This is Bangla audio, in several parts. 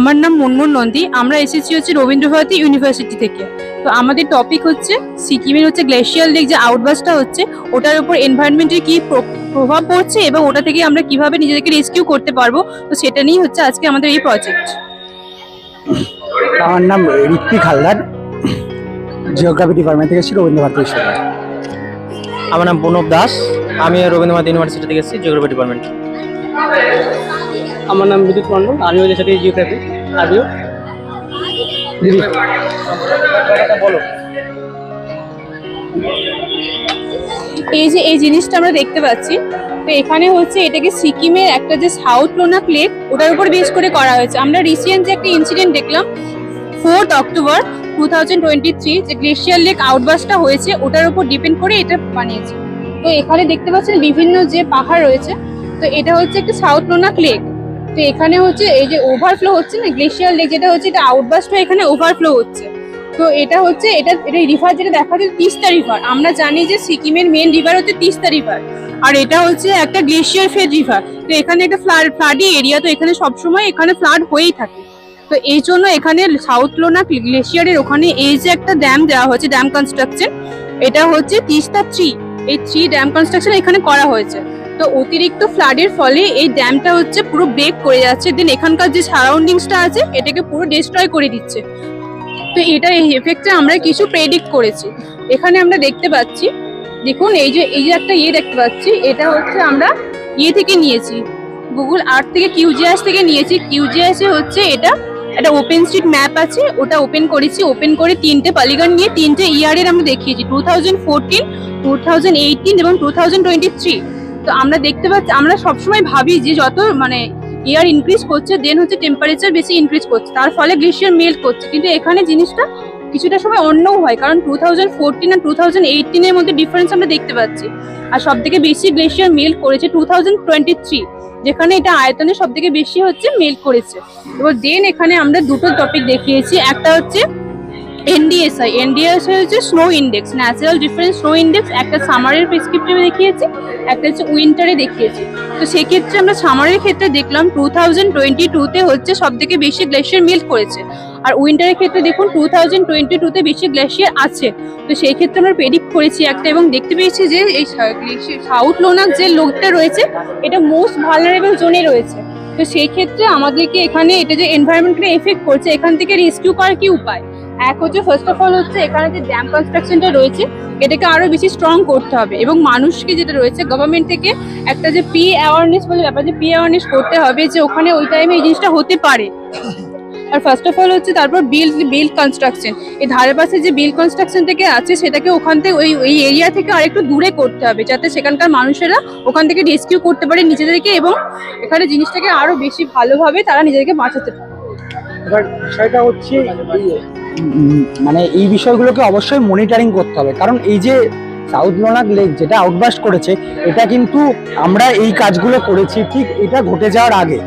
আমার নাম মুনমুন নন্দী আমরা এসেছি হচ্ছে রবীন্দ্রভারতী ইউনিভার্সিটি থেকে। তো আমাদের টপিক হচ্ছে সিকিমের হচ্ছে গ্লেশিয়াল লেক যে আউটবাসটা হচ্ছে ওটার উপর এনভায়রনমেন্টের কি প্র- প্রভাব পড়ছে এবং ওটা থেকে আমরা কীভাবে নিজেদেরকে রেস্কিউ করতে পারব তো সেটা নিয়েই হচ্ছে আজকে আমাদের এই প্রজেক্ট আমার নাম ঋত্বিক হালদার জিওগ্রাফি ডিপার্টমেন্ট থেকে এসেছি রবীন্দ্র ভারতী আমার নাম প্রণব দাস আমি রবীন্দ্রনাথ ইউনিভার্সিটি থেকে এসেছি জিওগ্রাফি ডিপার্টমেন্ট আমার নাম বিদ্যুৎ মন্ডল আমি ওদের সাথে জিওগ্রাফি আমিও। দিদি। বলো এই যে এই জিনিসটা আমরা দেখতে পাচ্ছি তো এখানে হচ্ছে এটাকে সিকিমের একটা যে সাউথ লোনাক লেক ওটার উপর বেস করে করা হয়েছে। আমরা রিসেন্ট যে একটা ইনসিডেন্ট দেখলাম fourth October two thousand twenty three যে গ্লেশিয়ার লেক আউটবাসটা হয়েছে ওটার উপর ডিপেন্ড করে এটা বানিয়েছে। তো এখানে দেখতে পাচ্ছেন বিভিন্ন যে পাহাড় রয়েছে তো এটা হচ্ছে একটা সাউথ লোনাক লেক তো এখানে হচ্ছে এই যে ওভারফ্লো হচ্ছে না গ্লেশিয়ার লেক যেটা হচ্ছে, এটা আউটবাসটা এখানে ওভারফ্লো হচ্ছে। তো এটা হচ্ছে, এটা এটা রিভার যেটা দেখা যাচ্ছে তিস্তা রিভার আমরা জানি যে সিকিমের মেন রিভার হচ্ছে তিস্তা রিভার আর এটা হচ্ছে একটা গ্লেশিয়ার ফেড রিভার তো এখানে একটা ফ্লাড ফ্লাডি এরিয়া তো এখানে সবসময় এখানে ফ্লাড হয়েই থাকে। তো এই জন্য এখানে সাউথ লোনা গ্লেশিয়ারের ওখানে এই যে একটা ড্যাম দেওয়া হয়েছে ড্যাম কনস্ট্রাকশন এটা হচ্ছে তিস্তা থ্রি এই থ্রি ড্যাম কনস্ট্রাকশন এখানে করা হয়েছে। তো অতিরিক্ত ফ্লাডের ফলে এই ড্যামটা হচ্ছে পুরো ব্রেক করে যাচ্ছে। দেন এখানকার যে সারাউন্ডিংসটা আছে, এটাকে পুরো ডিস্ট্রয় করে দিচ্ছে। তো এটা এই এফেক্টটা আমরা কিছু প্রেডিক্ট করেছি। এখানে আমরা দেখতে পাচ্ছি, দেখুন, এই যে এই যে একটা ইয়ে দেখতে পাচ্ছি, এটা হচ্ছে আমরা ইয়ে থেকে নিয়েছি গুগল আর্ট থেকে কিউজিআস থেকে নিয়েছি। কিউজিআস এ হচ্ছে এটা, একটা ওপেন স্ট্রিট ম্যাপ আছে, ওটা ওপেন করেছি। ওপেন করে তিনটে পলিগন নিয়ে তিনটে ইয়ারের আমরা দেখিয়েছি two thousand fourteen two thousand eighteen এবং টু থাউজেন্ড টোয়েন্টি থ্রি তো আমরা দেখতে পাচ্ছি, আমরা সবসময় ভাবি যে যত মানে ইয়ার ইনক্রিজ করছে দেন হচ্ছে টেম্পারেচার বেশি ইনক্রিজ করছে। তার ফলে গ্লেশিয়ার মেল্ট করছে। কিন্তু এখানে জিনিসটা কিছুটা সময় অন্যও হয়, কারণ টু থাউজেন্ড ফোরটিন আর টু থাউজেন্ড এইটিনের মধ্যে ডিফারেন্স আমরা দেখতে পাচ্ছি। আর সব থেকে বেশি গ্লেশিয়ার মেল্ট করেছে টু থাউজেন্ড টোয়েন্টি থ্রি যেখানে এটা আয়তনে সব থেকে বেশি হচ্ছে মেল্ট করেছে। এবার দেন এখানে আমরা দুটো টপিক দেখিয়েছি। একটা হচ্ছে এনডিএসআই এনডিএসআই হচ্ছে snow index natural difference snow index একটা সামারের প্রেসক্রিপটিভে দেখিয়েছি, একটা হচ্ছে উইন্টারে দেখিয়েছি। তো সেক্ষেত্রে আমরা সামারের ক্ষেত্রে দেখলাম টু থাউজেন্ড টোয়েন্টি টুতে হচ্ছে সব থেকে বেশি গ্লেশিয়ার মেল্ট করেছে। আর উইন্টারের ক্ষেত্রে দেখুন টু থাউজেন্ড টোয়েন্টি টুতে বেশি গ্লেশিয়ার আছে। তো সেই ক্ষেত্রে আমরা প্রেডিক্ট করেছি একটা এবং দেখতে পেয়েছি যে এই সাউথ লোনার যে লোকটা রয়েছে, এটা মোস্ট ভালনারেবল জোনে রয়েছে। তো সেই ক্ষেত্রে আমাদেরকে এখানে এটা যে এনভায়রনমেন্টকে এফেক্ট করছে, এখান থেকে রেস্কিউ করার কি উপায়? এক হচ্ছে ফার্স্ট অফ অল হচ্ছে, এখানে যে ড্যাম কনস্ট্রাকশনটা রয়েছে, এটাকে আরও বেশি স্ট্রং করতে হবে এবং মানুষকে যেটা রয়েছে গভর্নমেন্ট থেকে একটা যে পি অ্যাওয়ারনেস বলে ব্যাপার, যে পি অ্যাওয়ারনেস করতে হবে যে ওখানে ওই টাইমে এই জিনিসটা হতে পারে। আর ফার্স্ট অফ অল হচ্ছে, তারপর বিল বিল কনস্ট্রাকশন এই ধারে পাশে যে বিল কনস্ট্রাকশন থেকে আছে, সেটাকে ওখান থেকে ওই ওই এরিয়া থেকে আরেকটু দূরে করতে হবে, যাতে সেখানকার মানুষেরা ওখান থেকে রেস্কিউ করতে পারে নিজেদেরকে এবং এখানে জিনিসটাকে আরও বেশি ভালোভাবে তারা নিজেদেরকে বাঁচাতে পারে। এবার হচ্ছে মানে এই বিষয়গুলোকে অবশ্যই মনিটরিং করতে হবে। কারণ এই যে সাউথ লোনাক লেক যেটা আউটবাস্ট করেছে, এটা কিন্তু আমরা এই কাজগুলো করেছি, ঠিক এটা ঘটে যাওয়ার আগে।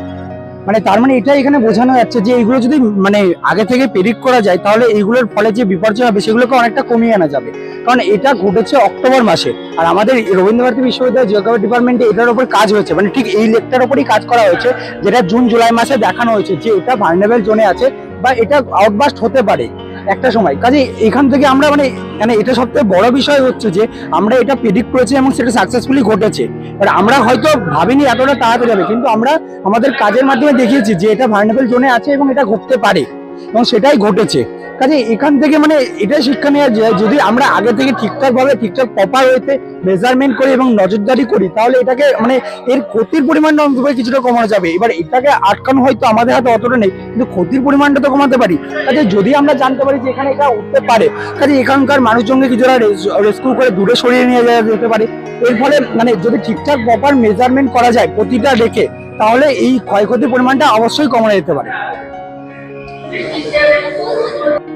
মানে তার মানে এটা এখানে বোঝানো যাচ্ছে যে এইগুলো যদি মানে আগে থেকে প্রেডিক্ট করা যায়, তাহলে এইগুলোর ফলে যে বিপর্যয় হবে, সেগুলোকে অনেকটা কমিয়ে আনা যাবে। কারণ এটা ঘটেছে অক্টোবর মাসে, আর আমাদের রবীন্দ্রভারতী বিশ্ববিদ্যালয় জিওগ্রাফি ডিপার্টমেন্টে এটার উপর কাজ হয়েছে। মানে ঠিক এই লেকটার উপরই কাজ করা হয়েছে, যেটা জুন জুলাই মাসে দেখানো হয়েছে যে এটা ভার্নেবেল জোনে আছে বা এটা আউটবাস্ট হতে পারে একটা সময়। কাজে এখান থেকে আমরা মানে মানে এটা সবথেকে বড় বিষয় হচ্ছে যে, আমরা এটা প্রেডিক্ট করেছি এবং সেটা সাকসেসফুলি ঘটেছে। এবার আমরা হয়তো ভাবিনি এতটা তাড়াতাড়ি যাবে কিন্তু আমরা আমাদের কাজের মাধ্যমে দেখিয়েছি যে এটা ভার্নেবল জোনে আছে এবং এটা ঘটতে পারে। এবং সেটাই ঘটেছে। কাজে এখান থেকে মানে এটাই শিক্ষা নেওয়া যায়, যদি আমরা আগে থেকে ঠিকঠাক ভাবে ঠিকঠাক প্রপার ওয়েতে মেজারমেন্ট করি এবং নজরদারি করি, তাহলে এটাকে মানে এর ক্ষতির পরিমাণটা অন্তত কিছুটা কমানো যাবে। এবার এটাকে আটকানো হয়তো আমাদের হাতে অতটা নেই, কিন্তু ক্ষতির পরিমাণটা তো কমাতে পারি। কাজে যদি আমরা জানতে পারি যে এখানে এটা উঠতে পারে কাজে এখানকার মানুষজনকে কিছুটা রেস্কিউ করে দূরে সরিয়ে নিয়ে যাওয়া যেতে পারে। এর ফলে মানে যদি ঠিকঠাক প্রপার মেজারমেন্ট করা যায় প্রতিটা রেখে তাহলে এই ক্ষয়ক্ষতির পরিমাণটা অবশ্যই কমানো যেতে পারে। Iyi niyo.